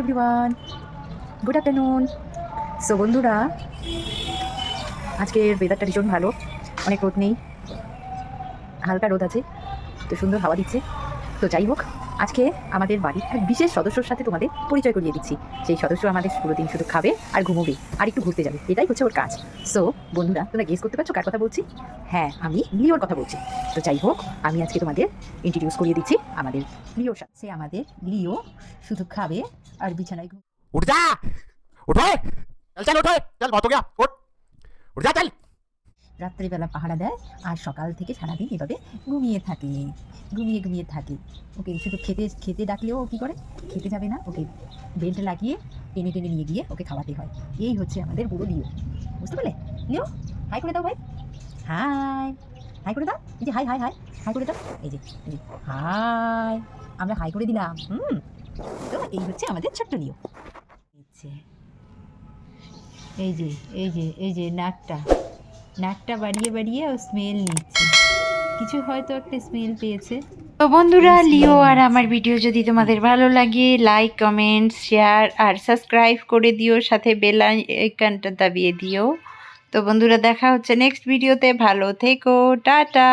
Everyone good afternoon so বন্ধুরা, আজকের ওয়েদারটা ভীষণ ভালো। অনেক রোদ নেই। হালকা রোদ আছে। তো সুন্দর হাওয়া দিচ্ছে। তো যাই হোক, আজকে আমাদের বাড়ির এক বিশেষ সদস্যর সাথে তোমাদের পরিচয় করিয়ে দিচ্ছি। সেই সদস্য আমাদের পুরো দিন শুধু খাবে আর ঘুমোবে আর একটু ঘুরতে যাবে। এটাই হচ্ছে ওর কাজ। সো বন্ধুরা, তোমরা গেস করতে পারছ কার কথা বলছি? হ্যাঁ আমি লিওর কথা বলছি। তো যাই হোক, আমি আজকে তোমাদের ইন্ট্রোডিউস করিয়ে দিচ্ছি আমাদের লিওর সাথে। আমাদের লিও শুধু খাবে আর বিছানায় ঘুম উঠ যা! উঠো চল চল ওঠো চল কত গিয়া উঠ। উঠ যা চল। রাত্রিবেলা পাহারা দেয় আর সকাল থেকে সারাদিন এভাবে ঘুমিয়ে থাকে। ঘুমিয়ে ঘুমিয়ে থাকে। ওকে শুধু খেতে খেতে ডাকলেও ও কী করে? খেতে যাবে না ওকে বেল্ট লাগিয়ে টেনে টেনে নিয়ে গিয়ে ওকে খাওয়াতে হয়। এই হচ্ছে আমাদের বুড়ো নিয়ম বুঝতে পারলে নিও হাই করে দাও ভাই। হাই হাই করে দাও। এই যে হাই হাই হাই হাই করে দাও। এই যে হাই আমরা হাই করে দিলাম। হুম। তো এই হচ্ছে আমাদের ছোট্ট নিচ্ছে এই যে এই যে এই যে নাকটা। নাকটা বাড়িয়ে বাড়িয়ে ও স্মেল নিচ্ছে। কিছু হয়তো একটা স্মেল পেয়েছে। তো বন্ধুরা লিও আর আমার ভিডিও যদি তোমাদের ভালো লাগে লাইক কমেন্ট শেয়ার আর সাবস্ক্রাইব করে দিও। সাথে বেল আইকনটা দাবিয়ে দিও। তো বন্ধুরা দেখা হচ্ছে নেক্সট ভিডিওতে ভালো থেকো টাটা!